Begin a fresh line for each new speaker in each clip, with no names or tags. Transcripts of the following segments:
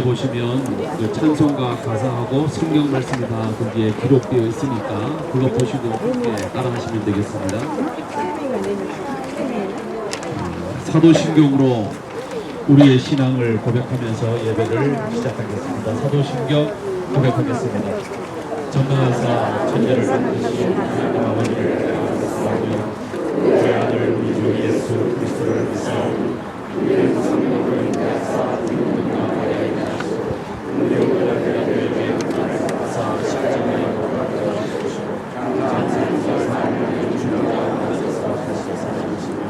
보시면 그 찬송가 가사하고 성경 말씀이 다 거기에 기록되어 있으니까 그거 보시고 함께 따라하시면 되겠습니다. 사도신경으로 우리의 신앙을 고백하면서 예배를 시작하겠습니다. 사도신경 고백하겠습니다. 전능하사 천재를 만드신 하나님 아버지를 기도하며 우리 아들 우리 주 예수 그리스도를 믿사오니 우리의 성령을 기도가 하여야 사 십자가에 못 박혀 죽으시고 장사에서 사람을 죽는다 하셔서 다시 살아나시며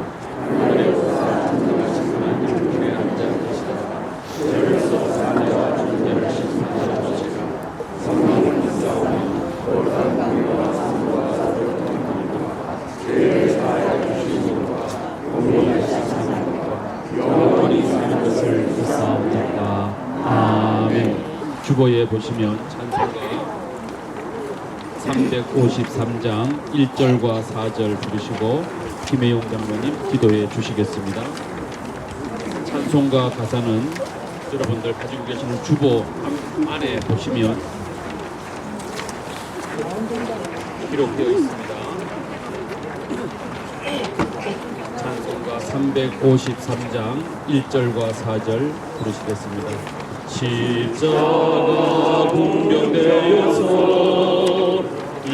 하늘에서 전능하신 하나님 우리의 앉아 계시다가 저에서 사내와 존재를 신성하시고 성령을 믿사오니 올바른 우리와 상과 사도를 통하니까 죄를 사하여 주시고 우리의 신상과 영원히 사는 것을 믿사옵나이다 아멘 주 보시면 찬송가 353장 1절과 4절 부르시고 김혜용 장로님 기도해 주시겠습니다. 찬송가 가사는 여러분들 가지고 계시는 주보 안에 보시면 기록되어 있습니다. 찬송가 353장 1절과 4절 부르시겠습니다. 십자가 공명되어서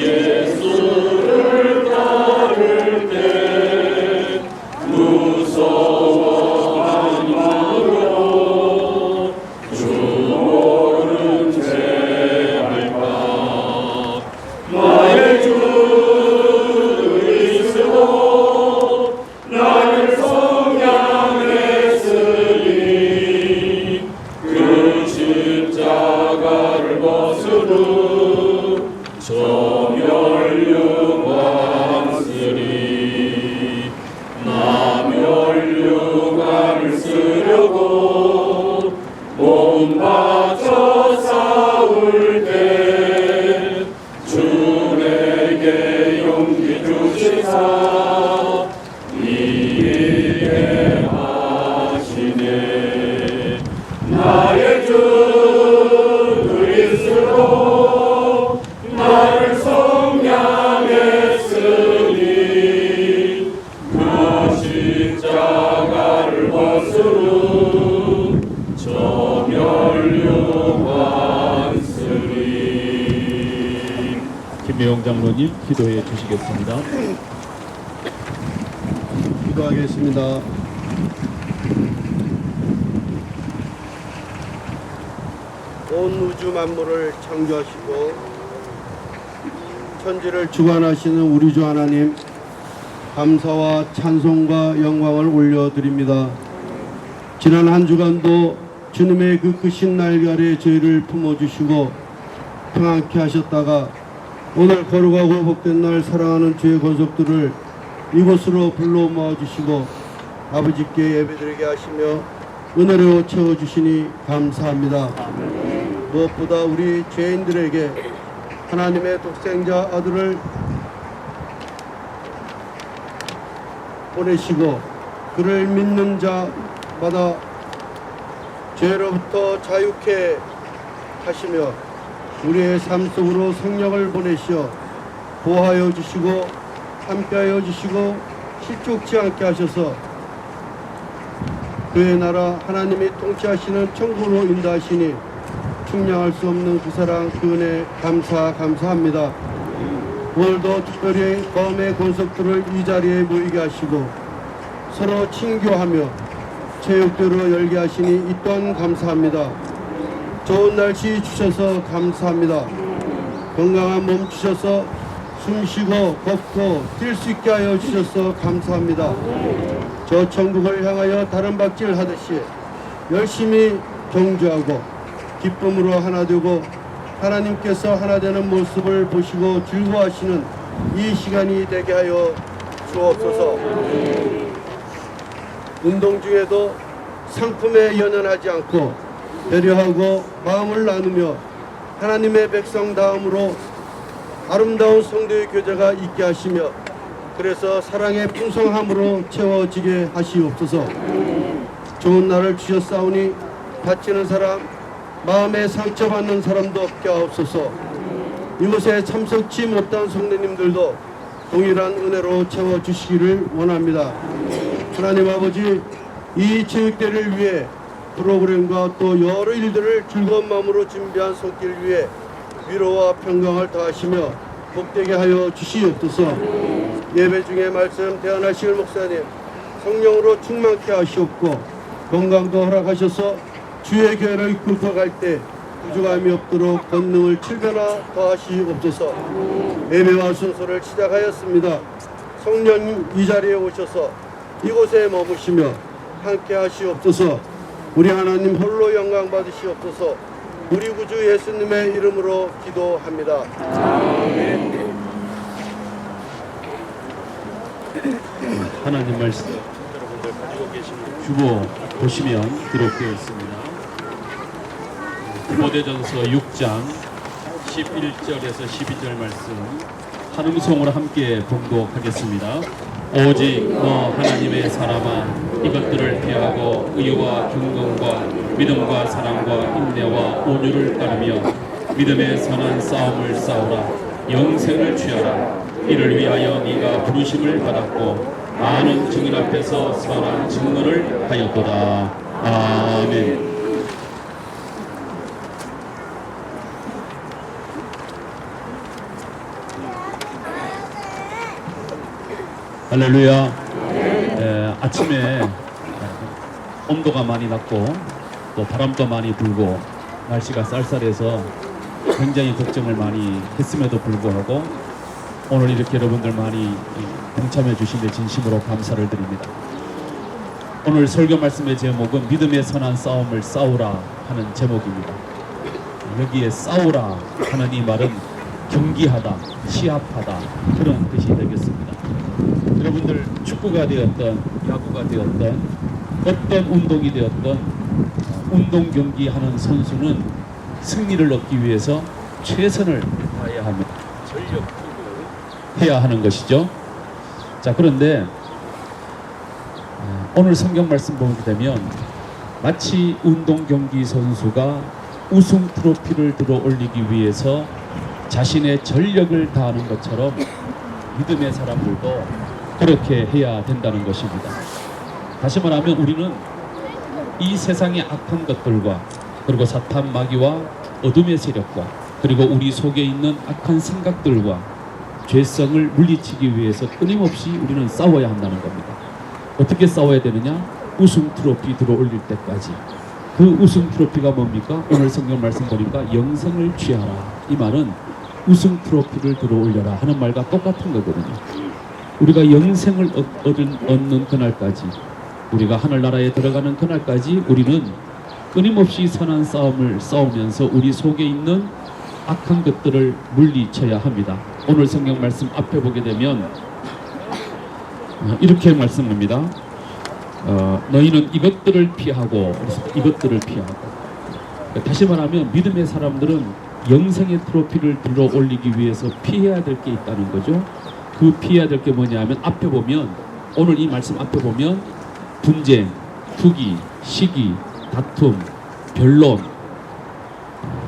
예 Hallelujah. 김혜영 장로님 기도해 주시겠습니다.
기도하겠습니다. 온 우주 만물을 창조하시고 천지를 주관하시는 우리 주 하나님 감사와 찬송과 영광을 올려드립니다. 지난 한 주간도 주님의 그 크신 날개 아래 저희를 품어주시고 평안케 하셨다가 오늘 거룩하고 복된 날 사랑하는 주의 권속들을 이곳으로 불러 모아주시고 아버지께 예배드리게 하시며 은혜로 채워주시니 감사합니다. 무엇보다 우리 죄인들에게 하나님의 독생자 아들을 보내시고 그를 믿는 자마다 죄로부터 자유케 하시며 우리의 삶 속으로 성령을 보내시어 보호하여 주시고 함께하여 주시고 실족지 않게 하셔서 그의 나라 하나님이 통치하시는 천국으로 인도하시니 충량할 수 없는 그 사랑 그 은혜 감사 감사합니다. 오늘도 특별히 검의 권속들을 이 자리에 모이게 하시고 서로 친교하며 체육대로 열게 하시니 이 또한 감사합니다. 좋은 날씨 주셔서 감사합니다. 건강한 몸 주셔서 숨 쉬고 걷고 뛸 수 있게 하여 주셔서 감사합니다. 저 천국을 향하여 다른 박질 하듯이 열심히 경주하고 기쁨으로 하나 되고 하나님께서 하나 되는 모습을 보시고 즐거워하시는 이 시간이 되게 하여 주옵소서. 운동 중에도 상품에 연연하지 않고 배려하고 마음을 나누며 하나님의 백성 다음으로 아름다운 성도의 교제가 있게 하시며 그래서 사랑의 풍성함으로 채워지게 하시옵소서. 좋은 날을 주셨사오니 다치는 사람, 마음에 상처받는 사람도 없게 하옵소서 이곳에 참석치 못한 성도님들도 동일한 은혜로 채워주시기를 원합니다. 하나님 아버지 이 체육대를 위해 프로그램과 또 여러 일들을 즐거운 마음으로 준비한 손길 위해 위로와 평강을 더하시며 복되게 하여 주시옵소서. 예배 중에 말씀 대안하실 목사님 성령으로 충만케 하시옵고 건강도 허락하셔서 주의 교회를 이끌어갈 때 부족함이 없도록 권능을 칠배나 더하시옵소서. 예배와 순서를 시작하였습니다. 성령 이 자리에 오셔서 이곳에 머무시며 함께 하시옵소서 우리 하나님 홀로 영광 받으시옵소서 우리 구주 예수님의 이름으로 기도합니다.
하나님 말씀 주보 보시면 기록되어 있습니다. 디모데전서 6장 11절에서 12절 말씀 한 음성으로 함께 봉독하겠습니다. 오직 너 하나님의 사람아 이것들을 피하고 의와 경건과 믿음과 사랑과 인내와 온유를 따르며 믿음의 선한 싸움을 싸우라. 영생을 취하라. 이를 위하여 네가 부르심을 받았고 많은 증인 앞에서 선한 증거를 하였도다. 아멘 할렐루야 에, 아침에 에, 온도가 많이 낮고 또 바람도 많이 불고 날씨가 쌀쌀해서 굉장히 걱정을 많이 했음에도 불구하고 오늘 이렇게 여러분들 많이 동참해 주신 데 진심으로 감사를 드립니다. 오늘 설교 말씀의 제목은 믿음의 선한 싸움을 싸우라 하는 제목입니다. 여기에 싸우라 하는 이 말은 경기하다, 시합하다 그런 뜻이 되겠습니다. 여러분들 축구가 되었던 야구가 되었던 어떤 운동이 되었던 어, 운동 경기 하는 선수는 승리를 얻기 위해서 최선을 다해야 합니다. 해야 하는 것이죠. 자 그런데 어, 오늘 성경 말씀 보게 되면 마치 운동 경기 선수가 우승 트로피를 들어 올리기 위해서 자신의 전력을 다하는 것처럼 믿음의 사람들도 그렇게 해야 된다는 것입니다. 다시 말하면 우리는 이 세상의 악한 것들과 그리고 사탄 마귀와 어둠의 세력과 그리고 우리 속에 있는 악한 생각들과 죄성을 물리치기 위해서 끊임없이 우리는 싸워야 한다는 겁니다. 어떻게 싸워야 되느냐? 우승 트로피 들어 올릴 때까지. 그 우승 트로피가 뭡니까? 오늘 성경 말씀 보니까 영생을 취하라. 이 말은 우승 트로피를 들어 올려라 하는 말과 똑같은 거거든요. 우리가 영생을 얻- 얻은, 얻는 그날까지 우리가 하늘나라에 들어가는 그날까지 우리는 끊임없이 선한 싸움을 싸우면서 우리 속에 있는 악한 것들을 물리쳐야 합니다. 오늘 성경 말씀 앞에 보게 되면 어, 이렇게 말씀합니다. 어, 너희는 이것들을 피하고 이것들을 피하고 다시 말하면 믿음의 사람들은 영생의 트로피를 들어 올리기 위해서 피해야 될 게 있다는 거죠. 그 피해야 될 게 뭐냐면 앞에 보면 오늘 이 말씀 앞에 보면 분쟁, 투기, 시기, 다툼, 변론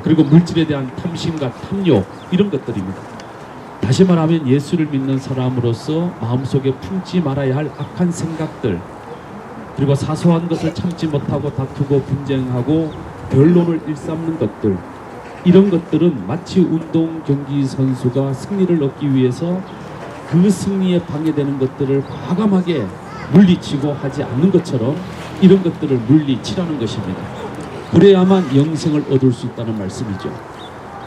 그리고 물질에 대한 탐심과 탐욕 이런 것들입니다. 다시 말하면 예수를 믿는 사람으로서 마음속에 품지 말아야 할 악한 생각들 그리고 사소한 것을 참지 못하고 다투고 분쟁하고 변론을 일삼는 것들 이런 것들은 마치 운동 경기 선수가 승리를 얻기 위해서 그 승리에 방해되는 것들을 과감하게 물리치고 하지 않는 것처럼 이런 것들을 물리치라는 것입니다. 그래야만 영생을 얻을 수 있다는 말씀이죠.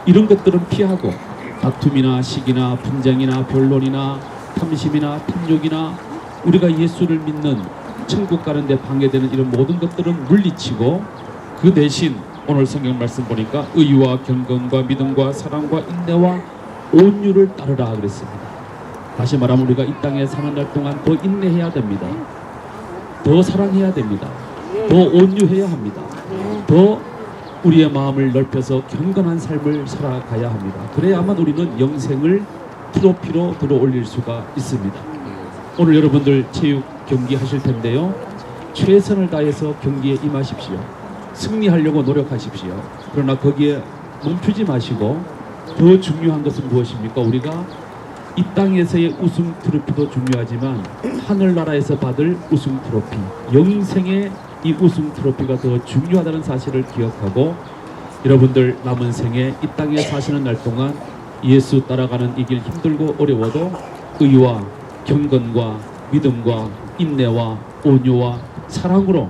이런 것들은 피하고 다툼이나 시기나 분쟁이나 변론이나 탐심이나 탐욕이나 우리가 예수를 믿는 천국 가는데 방해되는 이런 모든 것들은 물리치고 그 대신 오늘 성경 말씀 보니까 의와 경건과 믿음과 사랑과 인내와 온유를 따르라 그랬습니다. 다시 말하면 우리가 이 땅에 사는 날 동안 더 인내해야 됩니다. 더 사랑해야 됩니다. 더 온유해야 합니다. 더 우리의 마음을 넓혀서 경건한 삶을 살아가야 합니다. 그래야만 우리는 영생을 트로피로 들어 올릴 수가 있습니다. 오늘 여러분들 체육 경기 하실 텐데요. 최선을 다해서 경기에 임하십시오. 승리하려고 노력하십시오. 그러나 거기에 멈추지 마시고 더 중요한 것은 무엇입니까? 우리가 이 땅에서의 우승 트로피도 중요하지만 하늘나라에서 받을 우승 트로피, 영생의 이 우승 트로피가 더 중요하다는 사실을 기억하고 여러분들 남은 생에 이 땅에 사시는 날 동안 예수 따라가는 이 길 힘들고 어려워도 의와 경건과 믿음과 인내와 온유와 사랑으로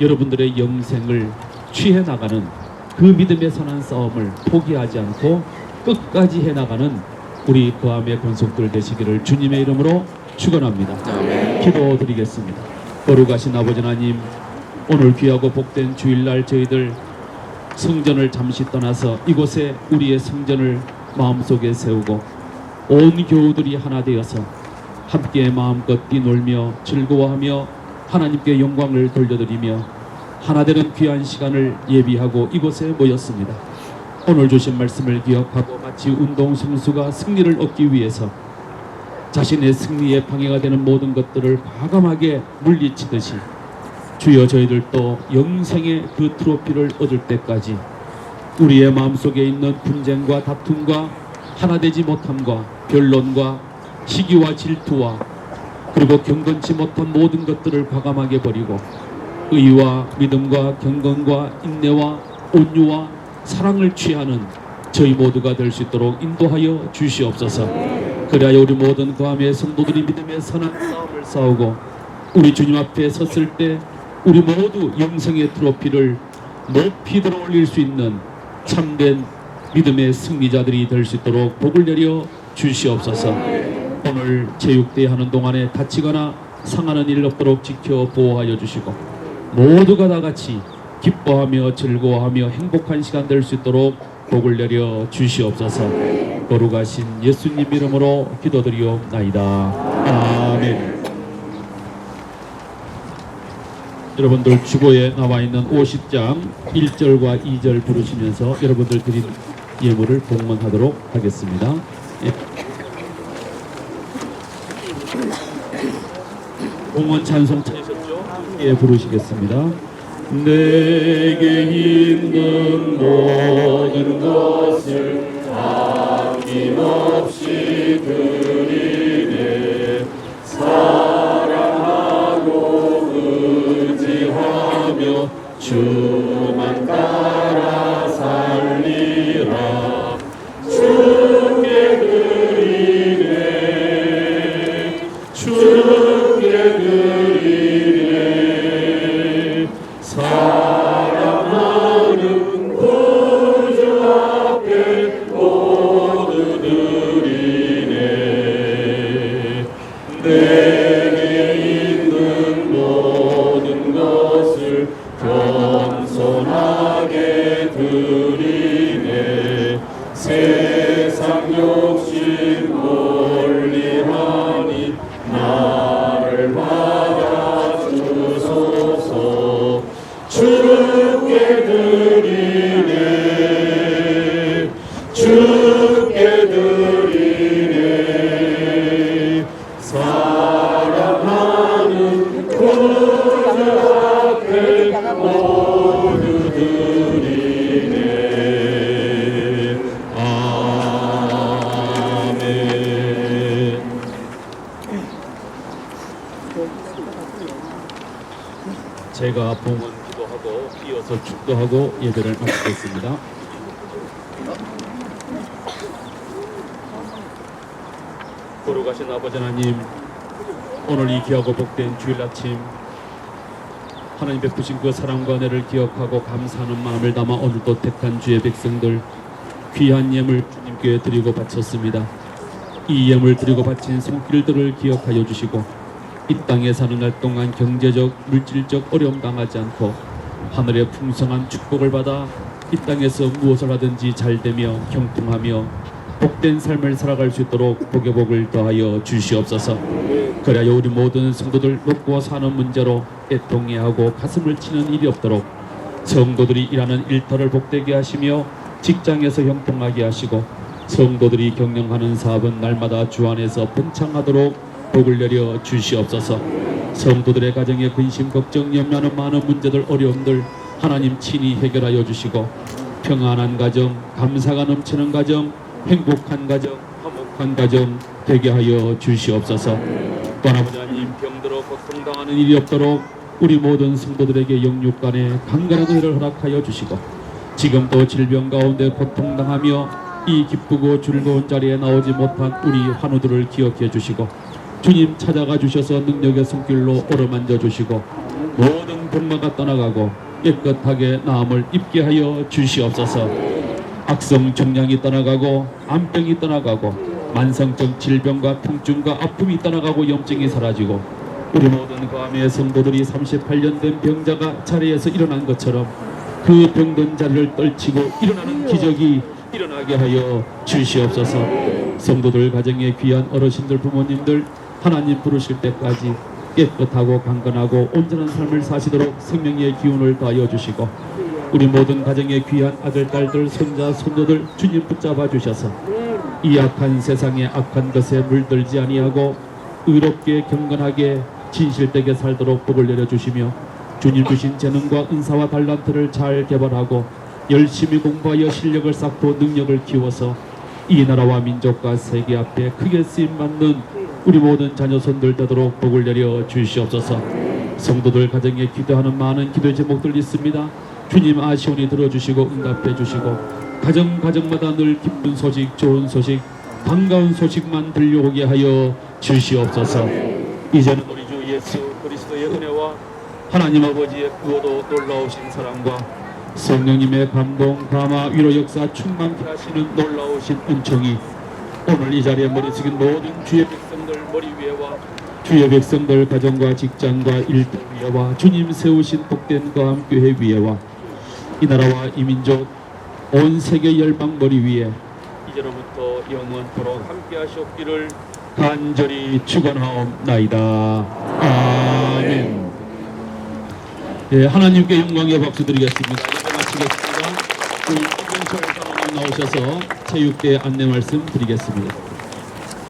여러분들의 영생을 취해 나가는 그 믿음의 선한 싸움을 포기하지 않고 끝까지 해 나가는 우리 그함의 권속들 되시기를 주님의 이름으로 축원합니다. 기도드리겠습니다. 거룩하신 아버지 하나님 오늘 귀하고 복된 주일날 저희들 성전을 잠시 떠나서 이곳에 우리의 성전을 마음속에 세우고 온 교우들이 하나 되어서 함께 마음껏 뛰놀며 즐거워하며 하나님께 영광을 돌려드리며 하나 되는 귀한 시간을 예비하고 이곳에 모였습니다. 오늘 주신 말씀을 기억하고 마치 운동 선수가 승리를 얻기 위해서 자신의 승리에 방해가 되는 모든 것들을 과감하게 물리치듯이 주여 저희들도 영생의 그 트로피를 얻을 때까지 우리의 마음속에 있는 분쟁과 다툼과 하나 되지 못함과 변론과 시기와 질투와 그리고 경건치 못한 모든 것들을 과감하게 버리고 의와 믿음과 경건과 인내와 온유와 사랑을 취하는 저희 모두가 될 수 있도록 인도하여 주시옵소서. 그래야 우리 모든 그함의 성도들이 믿음의 선한 싸움을 싸우고 우리 주님 앞에 섰을 때 우리 모두 영생의 트로피를 높이 들어 올릴 수 있는 참된 믿음의 승리자들이 될 수 있도록 복을 내려 주시옵소서. 오늘 체육대회 하는 동안에 다치거나 상하는 일 없도록 지켜 보호하여 주시고 모두가 다 같이 기뻐하며 즐거워하며 행복한 시간 될 수 있도록 복을 내려 주시옵소서. 거룩하신 예수님 이름으로 기도드리옵나이다. 아멘. 여러분들 주보에 나와 있는 50장 1절과 2절 부르시면서 여러분들 드린 예물을 봉헌하도록 하겠습니다. 예. 봉헌 찬송 찾으셨죠? 예, 부르시겠습니다. 내게 있는 모든 것을 아낌없이 드리네. 사랑하고 의지하며 주만 예배를 마치겠습니다. 거룩하신 아버지 하나님 오늘 이 귀하고 복된 주일 아침 하나님 베푸신 그 사랑과 은혜를 기억하고 감사하는 마음을 담아 오늘도 택한 주의 백성들 귀한 예물 주님께 드리고 바쳤습니다. 이 예물 드리고 바친 손길들을 기억하여 주시고 이 땅에 사는 날 동안 경제적 물질적 어려움 당하지 않고 하늘의 풍성한 축복을 받아 이 땅에서 무엇을 하든지 잘 되며 형통하며 복된 삶을 살아갈 수 있도록 복의 복을 더하여 주시옵소서. 그래야 우리 모든 성도들 먹고 사는 문제로 애통해하고 가슴을 치는 일이 없도록 성도들이 일하는 일터를 복되게 하시며 직장에서 형통하게 하시고 성도들이 경영하는 사업은 날마다 주 안에서 번창하도록 복을 내려 주시옵소서. 성도들의 가정에 근심 걱정 염려하는 많은 문제들 어려움들 하나님 친히 해결하여 주시고 평안한 가정, 감사가 넘치는 가정, 행복한 가정, 화목한 가정 되게 하여 주시옵소서. 또한 아버지 하나님 병들어 고통당하는 일이 없도록 우리 모든 성도들에게 영육간에 강건한 은혜를 허락하여 주시고 지금 또 질병 가운데 고통당하며 이 기쁘고 즐거운 자리에 나오지 못한 우리 환우들을 기억해 주시고 주님 찾아가 주셔서 능력의 손길로 오르만져 주시고 모든 병마가 떠나가고 깨끗하게 나음을 입게 하여 주시옵소서. 악성 종양이 떠나가고 암병이 떠나가고 만성적 질병과 통증과 아픔이 떠나가고 염증이 사라지고 우리 모든 과미의 성도들이 38년 된 병자가 자리에서 일어난 것처럼 그 병든 자리를 떨치고 일어나는 기적이 일어나게 하여 주시옵소서. 성도들 가정에 귀한 어르신들 부모님들 하나님 부르실 때까지 깨끗하고 강건하고 온전한 삶을 사시도록 생명의 기운을 더하여 주시고 우리 모든 가정에 귀한 아들 딸들 손자 손녀들 주님 붙잡아 주셔서 이 악한 세상의 악한 것에 물들지 아니하고 의롭게 경건하게 진실되게 살도록 복을 내려 주시며 주님 주신 재능과 은사와 달란트를 잘 개발하고 열심히 공부하여 실력을 쌓고 능력을 키워서 이 나라와 민족과 세계 앞에 크게 쓰임 받는 우리 모든 자녀 손들 되도록 복을 내려 주시옵소서. 성도들 가정에 기도하는 많은 기도 제목들 있습니다. 주님 아시오니 들어주시고 응답해 주시고 가정 가정마다 늘 기쁜 소식, 좋은 소식, 반가운 소식만 들려오게 하여 주시옵소서. 이제는 우리 주 예수 그리스도의 은혜와 하나님 아버지의 구호도 놀라우신 사랑과 성령님의 감동, 감화, 위로 역사 충만케 하시는 놀라우신 은총이 오늘 이 자리에 머리 숙인 모든 주의 백성들 머리 위에와 주의 백성들 가정과 직장과 일들 위에와 주님 세우신 복된 거함교회 위에와 이 나라와 이 민족 온 세계 열방 머리 위에 이제로부터 영원토록 함께 하시옵기를 간절히 축원하옵나이다. 아멘. 예, 하나님께 영광의 박수 드리겠습니다. 이제 마치겠습니다. 우리 김명철 사모님 나오셔서 체육대 안내 말씀 드리겠습니다.